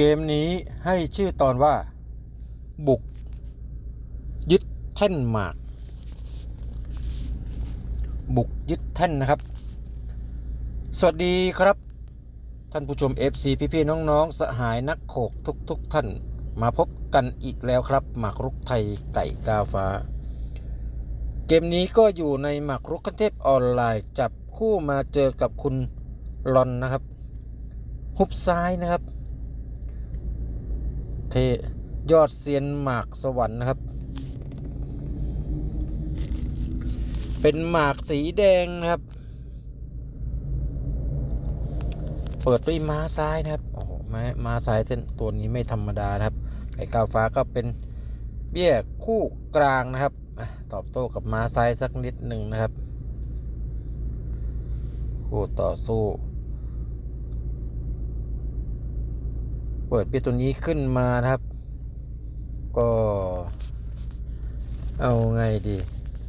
เกมนี้ให้ชื่อตอนว่า บุก ยึดแท่นหมาก บุกยึดแท่นนะครับ สวัสดีครับ ท่านผู้ชม FC พี่ๆน้องๆ สหายนักโขกทุกๆทท่านมาพบกันอีกแล้วครับ หมากรุกไทยไก่กาฟ้า เกมนี้ก็อยู่ในหมากรุกคันเทพออนไลน์จับคู่มาเจอกับคุณลอนนะครับฮุบซ้ายนะครับ เทยอดเซียนหมากสวรรค์นะครับ เป็นหมากสีแดงนะครับ เปิดด้วยม้าซ้ายนะครับ โอ้โหม้าม้าซ้ายเส้นตัวนี้ไม่ธรรมดานะครับ ไก่ก้าวฟ้าก็เป็นเบี้ยคู่กลางนะครับ ตอบโต้กับม้าซ้ายสักนิดหนึ่งนะครับคู่ต่อสู้ เปิดเบี้ยตัวนี้ขึ้นมานะครับ ก็ เอาไงดี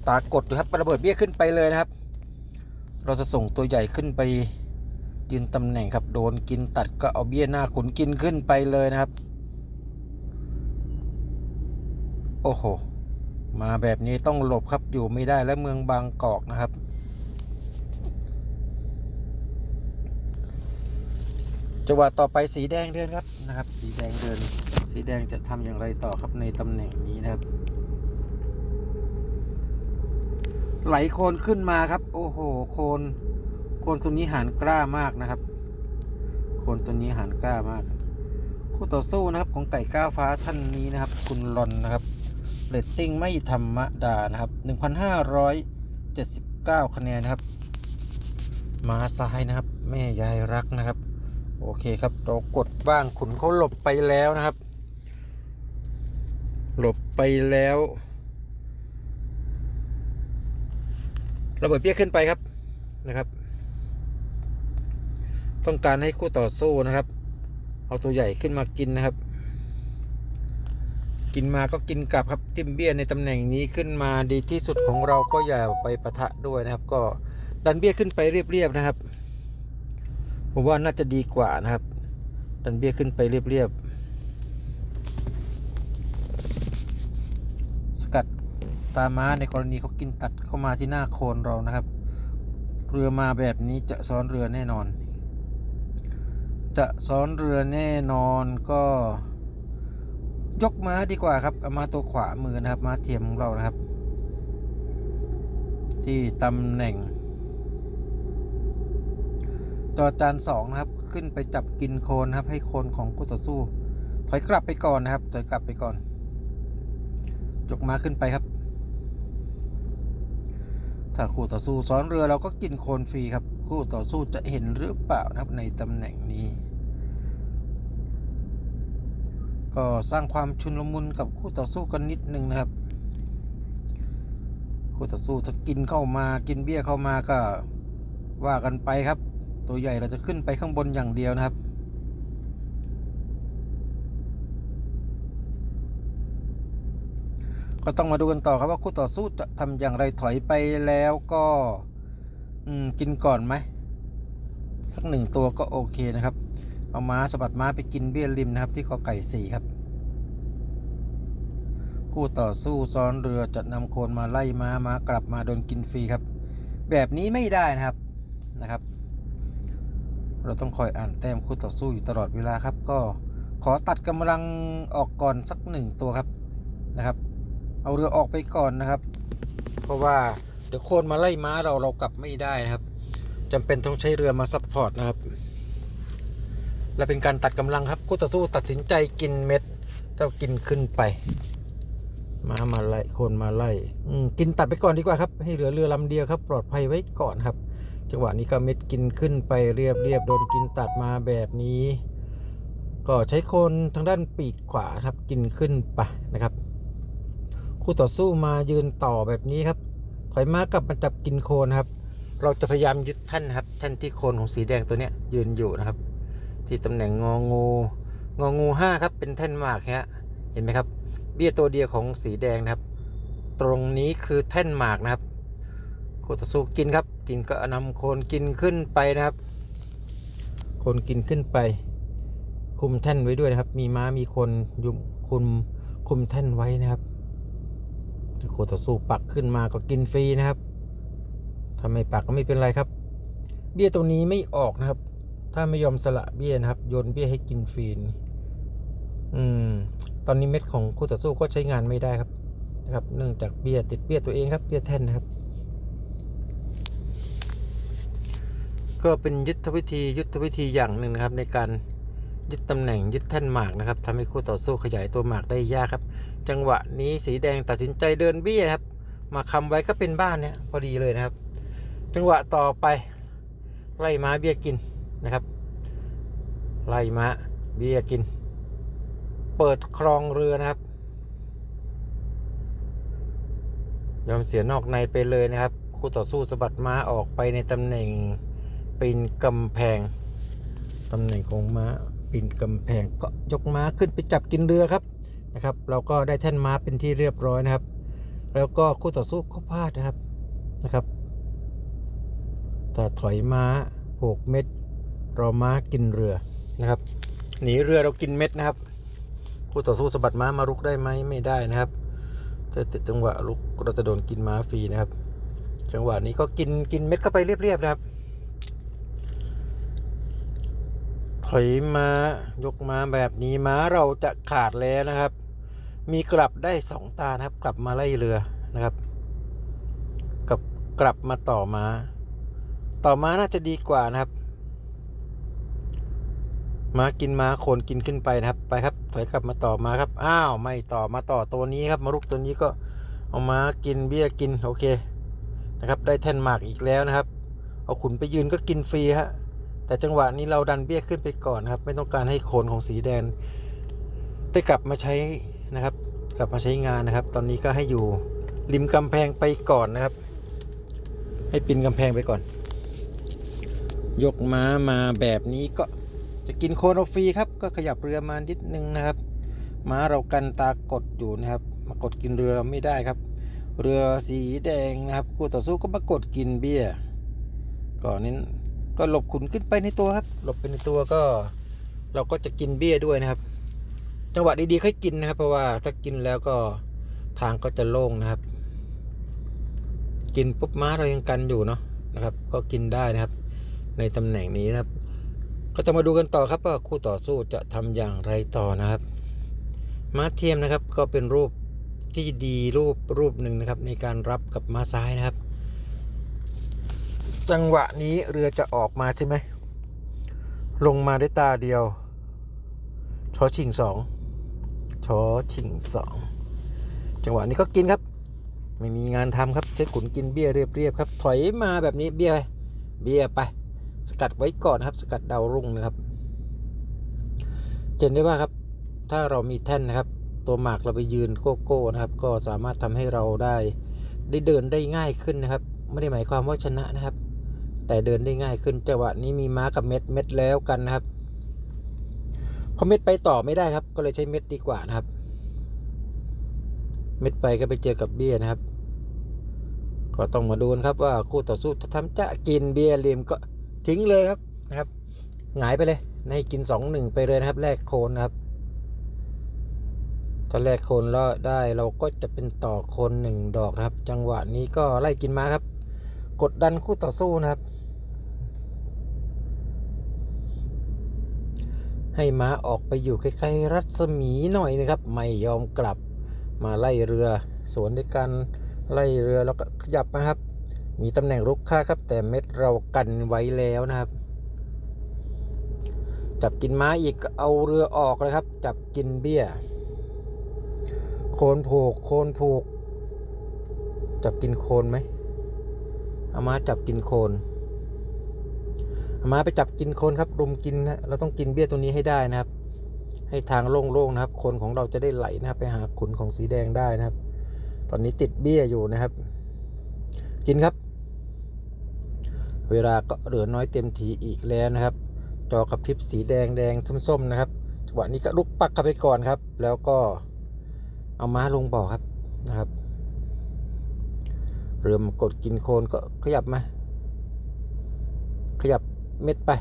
ตากดดูครับระเบิดเบี้ยขึ้นไปเลยนะครับ เราจะส่งตัวใหญ่ขึ้นไปยืนตำแหน่งครับโดนกินตัดก็เอาเบี้ยหน้าขุนกินขึ้นไปเลยนะครับ โอ้โห มาแบบนี้ต้องหลบครับอยู่ไม่ได้และเมืองบางกอกนะครับ จังหวะต่อไปสีแดงเดินครับนะครับ สีแดงเดิน สีแดงจะทำอย่างไรต่อครับในตำแหน่งนี้นะครับ ไหลโคนขึ้นมาครับ โอ้โหโคนโคนตัวนี้หานกล้ามากนะครับ โคนตัวนี้หานกล้ามาก คู่ต่อสู้นะครับของไก่ก้าวฟ้าท่านนี้นะครับ คุณลอนนะครับเรตติ้งไม่ธรรมดานะครับ 1,579 คะแนนนะครับ มาซ้ายนะครับ แม่ยายรักนะครับ โอเคครับเรากดบ้างขุนเขาหลบไปแล้วนะครับ หลบไปแล้วระเบิดเปี้ยขึ้นไปครับนะครับ ต้องการให้คู่ต่อสู้นะครับ เอาตัวใหญ่ขึ้นมากินนะครับ กินมาก็กินกลับครับทิมเบี้ยในตำแหน่งนี้ขึ้นมาดีที่สุดของเราก็อย่าไปปะทะด้วยนะครับ ก็ดันเบี้ยขึ้นไปเรียบๆนะครับ ผมว่าน่าจะดีกว่านะครับ ดันเบี้ยขึ้นไปเรียบๆ สกัดตาม้าในกรณีเขากินตัดเข้ามาที่หน้าโคนเรานะครับ เรือมาแบบนี้จะซ้อนเรือแน่นอน จะซ้อนเรือแน่นอนก็ยกม้าดีกว่าครับเอามาตัวขวามือนะครับม้าเทียมของเรานะครับ ที่ตำแหน่ง จอจานสองนะครับ ขึ้นไปจับกินโคนนะครับ ให้โคนของคู่ต่อสู้ ถอยกลับไปก่อนนะครับ ถอยกลับไปก่อนยกมาขึ้นไปครับ ถ้าคู่ต่อสู้ซ้อนเรือเราก็กินโคนฟรีครับ คู่ต่อสู้จะเห็นหรือเปล่านะครับในตำแหน่งนี้ ก็สร้างความชุนลมุนกับคู่ต่อสู้กันนิดนึงนะครับ คู่ต่อสู้ถ้ากินเข้ามากินเบี้ยเข้ามาก็ว่ากันไปครับ ตัวใหญ่เราจะขึ้นไปข้างบนอย่างเดียวนะครับ ก็ต้องมาดูกันต่อครับว่าคู่ต่อสู้จะทำอย่างไรถอยไปแล้วก็กินก่อนไหมสักหนึ่งตัวก็โอเคนะครับ เอาม้าสะบัดม้าไปกินเบี้ยริมนะครับ ที่กอไก่สี่ครับ คู่ต่อสู้ซ้อนเรือจะนำโคนมาไล่ม้าม้ากลับมาโดนกินฟรีครับ แบบนี้ไม่ได้นะครับนะครับ เราต้องคอยอ่านแต้มคู่ต่อสู้อยู่ตลอดเวลาครับ ก็ขอตัดกำลังออกก่อนสักหนึ่งตัวครับนะครับ เอาเรือออกไปก่อนนะครับ เพราะว่าเดี๋ยวโคนมาไล่ม้าเราเรากลับไม่ได้นะครับจำเป็นต้องใช้เรือมาซัพพอร์ตนะครับ และเป็นการตัดกำลังครับคู่ต่อสู้ตัดสินใจกินเม็ดเจ้ากินขึ้นไปมามาไล่โคนมาไล่อืกินตัดไปก่อนดีกว่าครับ ให้เหลือเรือลำเดียวครับ ปลอดภัยไว้ก่อนครับ จังหวะนี้ก็เม็ดกินขึ้นไปเรียบเรียบโดนกินตัดมาแบบนี้ ก็ใช้โคนทางด้านปีกขวาครับกินขึ้นไปนะครับ คู่ต่อสู้มายืนต่อแบบนี้ครับ ถอยมากลับมาจับกินโคนครับ เราจะพยายามยึดท่านครับท่านที่โคนของสีแดงตัวเนี้ยยืนอยู่นะครับ ที่ตำแหน่งงองูงองูห้าครับเป็นแท่นหมากฮะเห็นไหมครับ เบี้ยตัวเดียวของสีแดงนะครับ ตรงนี้คือแท่นหมากนะครับคู่ต่อสู้กินครับ กินก็นำโคนกินขึ้นไปนะครับ โคนกินขึ้นไป คุมแท่นไว้ด้วยนะครับ มีม้ามีคนยุมคุมคุมแท่นไว้นะครับโคต่อสู้ปักขึ้นมาก็กินฟรีนะครับถ้าไม่ปักก็ไม่เป็นไรครับ เบี้ยตรงนี้ไม่ออกนะครับ ถ้าไม่ยอมสละเบี้ยนะครับโยนเบี้ยให้กินฟรีนอืมตอนนี้เม็ดของคู่ต่อสู้ก็ใช้งานไม่ได้ครับนะครับ เนื่องจากเบี้ยติดเบี้ยตัวเองครับเบี้ยแท่นนะครับ ก็เป็นยุทธวิธียุทธวิธีอย่างหนึ่งนะครับ ในการยึดตำแหน่งยึดแท่นหมากนะครับทำให้คู่ต่อสู้ขยายตัวหมากได้ยากครับ จังหวะนี้สีแดงตัดสินใจเดินเบี้ยครับ มาคำไว้ก็เป็นบ้านเนี่ยพอดีเลยนะครับ จังหวะต่อไปไล่ม้าเบี้ยกินนะครับ ไล่ม้าเบี้ยกิน เปิดคลองเรือนะครับ ยอมเสียนอกในไปเลยนะครับ คู่ต่อสู้สะบัดม้าออกไปในตำแหน่ง ปีนกำแพงตำแหน่งของม้าปีนกำแพงก็ยกม้าขึ้นไปจับกินเรือครับนะครับ เราก็ได้แท่นม้าเป็นที่เรียบร้อยนะครับ แล้วก็คู่ต่อสู้ก็พลาดนะครับนะครับแต่ถอยม้า 6 เม็ดรอม้ากินเรือนะครับหนีเรือเรากินเม็ดนะครับคู่ต่อสู้สะบัดม้ามารุกได้ไหมไม่ได้นะครับถ้าติดจังหวะลุกเราจะโดนกินม้าฟรีนะครับ จังหวะนี้ก็กินกินเม็ดเข้าไปเรียบๆนะครับ ถอยม้ายกม้าแบบนี้ม้าเราจะขาดแล้วนะครับ มีกลับได้สองตานะครับ กลับมาไล่เรือนะครับ กับกลับมาต่อม้า ต่อม้าน่าจะดีกว่านะครับ ม้ากินม้าโคนกินขึ้นไปนะครับ ไปครับ ถอยกลับมาต่อมาครับอ้าวไม่ต่อมาต่อตัวนี้ครับ มารุกตัวนี้ก็เอาม้ากินเบี้ยกินโอเคนะครับ ได้แท่นหมากอีกแล้วนะครับ เอาขุนไปยืนก็กินฟรีฮะ แต่จังหวะนี้เราดันเบี้ยขึ้นไปก่อนครับ ไม่ต้องการให้โคนของสีแดงได้กลับมาใช้นะครับ กลับมาใช้งานนะครับ ตอนนี้ก็ให้อยู่ริมกำแพงไปก่อนนะครับ ให้ปีนกำแพงไปก่อน ยกม้ามาแบบนี้ก็จะกินโคนเอาฟรีครับ ก็ขยับเรือมานิดนึงนะครับ ม้าเรากันตากดอยู่นะครับ มากดกินเรือไม่ได้ครับ เรือสีแดงนะครับคู่ต่อสู้ก็มากดกินเบี้ยก่อนนี้ ก็หลบขุนขึ้นไปในตัวครับ หลบไปในตัวก็ เราก็จะกินเบี้ยด้วยนะครับ จังหวะดีๆค่อยกินนะครับ เพราะว่าถ้ากินแล้วก็ทางก็จะโล่งนะครับ กินปุ๊บม้าเรายังกันอยู่เนาะนะครับ ก็กินได้นะครับ ในตำแหน่งนี้นะครับ ก็จะมาดูกันต่อครับว่าคู่ต่อสู้จะทำอย่างไรต่อนะครับ ม้าเทียมนะครับก็เป็นรูปที่ดีรูปรูปหนึ่งนะครับ ในการรับกับม้าซ้ายนะครับ จังหวะนี้เรือจะออกมาใช่ไหม ลงมาด้วยตาเดียว ชอชิงสอง ชอชิงสอง จังหวะนี้ก็กินครับ ไม่มีงานทำครับใช้ขุนกินเบี้ยเรียบๆครับ ถอยมาแบบนี้เบี้ยเบี้ยไป สกัดไว้ก่อนนะครับ สกัดดาวรุ่งนะครับ เจนได้ว่าครับ ถ้าเรามีแท่นนะครับ ตัวหมากเราไปยืนโก้โก้นะครับ ก็สามารถทำให้เราได้ ได้เดินได้ง่ายขึ้นนะครับไม่ได้หมายความว่าชนะนะครับ แต่เดินได้ง่ายขึ้นจังหวะนี้มีม้ากับเม็ดเม็ดแล้วกันนะครับพอเม็ดไปต่อไม่ได้ครับ ก็เลยใช้เม็ดดีกว่านะครับ เม็ดไปก็ไปเจอกับเบี้ยนะครับก็ต้องมาดูกันครับว่าคู่ต่อสู้จะทำจะกินเบียร์เลียมก็ทิ้งเลยครับนะครับหงายไปเลยให้กินสองหนึ่งไปเลยนะครับแลกโคนนะครับถ้าแลกโคนแล้วได้เราก็จะเป็นต่อโคนหนึ่งดอกนะครับ จังหวะนี้ก็ไล่กินม้าครับ กดดันคู่ต่อสู้นะครับ ให้ม้าออกไปอยู่ใกล้ๆรัศมีหน่อยนะครับ ไม่ยอมกลับมาไล่เรือ สวนด้วยกันไล่เรือแล้วก็ขยับนะครับ มีตำแหน่งรุกคาดครับ แต่เม็ดเรากันไว้แล้วนะครับ จับกินม้าอีกเอาเรือออกเลยครับ จับกินเบี้ย โคนผูกโคนผูก จับกินโคนไหมเอามาจับกินโคน มาไปจับกินโคนครับรุมกินนะเราต้องกินเบี้ยตัวนี้ให้ได้นะครับ ให้ทางโล่งๆนะครับ คนของเราจะได้ไหลนะครับ ไปหาขุนของสีแดงได้นะครับ ตอนนี้ติดเบี้ยอยู่นะครับ กินครับ เวลาก็เหลือน้อยเต็มทีอีกแล้วนะครับ จอกระพริบสีแดงแดงส้มๆนะครับจังหวะนี้ก็ลุกปักเข้าไปก่อนครับ แล้วก็เอาม้าลงบ่อครับนะครับเรือมากดกินโคนก็ขยับมา ขยับ เม็ดไป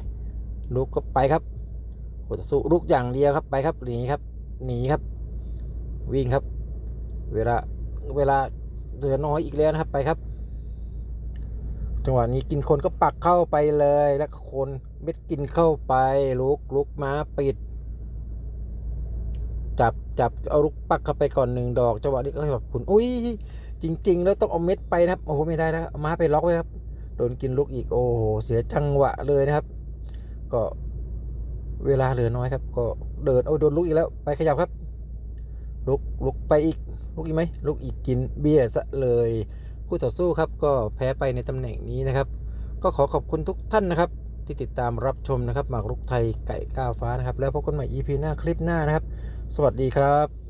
ลุกก็ไปครับคคู่ต่อสู้ลุกอย่างเดียวครับไปครับหนีครับหนีครับ วิ่งครับ เวลาเวลาเหลือน้อยอีกแล้วนะครับไปครับ จังหวะนี้กินคนก็ปักเข้าไปเลยแล้วคนเม็ดกินเข้าไปลุกลุกมาปิด จับจับเอาลูกปักเข้าไปก่อนหนึ่งดอกจังหวะนี้ก็แบบคุณอุ้ยจริง ๆ แล้วต้องเอาเม็ดไปนะครับโอ้โหไม่ได้นะเอาม้าไปล็อกไว้ครับ โดนกินลูกอีกโอ้โหเสียจังหวะเลยนะครับ ก็เวลาเหลือน้อยครับ ก็เดินเอาโดนลูกอีกแล้วไปขยับครับ ลุกลุกไปอีกลุกอีกไหมลุกอีกกินเบียร์ซะเลยคู่ต่อสู้ครับก็แพ้ไปในตำแหน่งนี้นะครับ ก็ขอขอบคุณทุกท่านนะครับ ที่ติดตามรับชมนะครับหมากรุกไทยไก่ก้าวฟ้านะครับ แล้วพบกันใหม่ EP หน้าคลิปหน้านะครับ สวัสดีครับ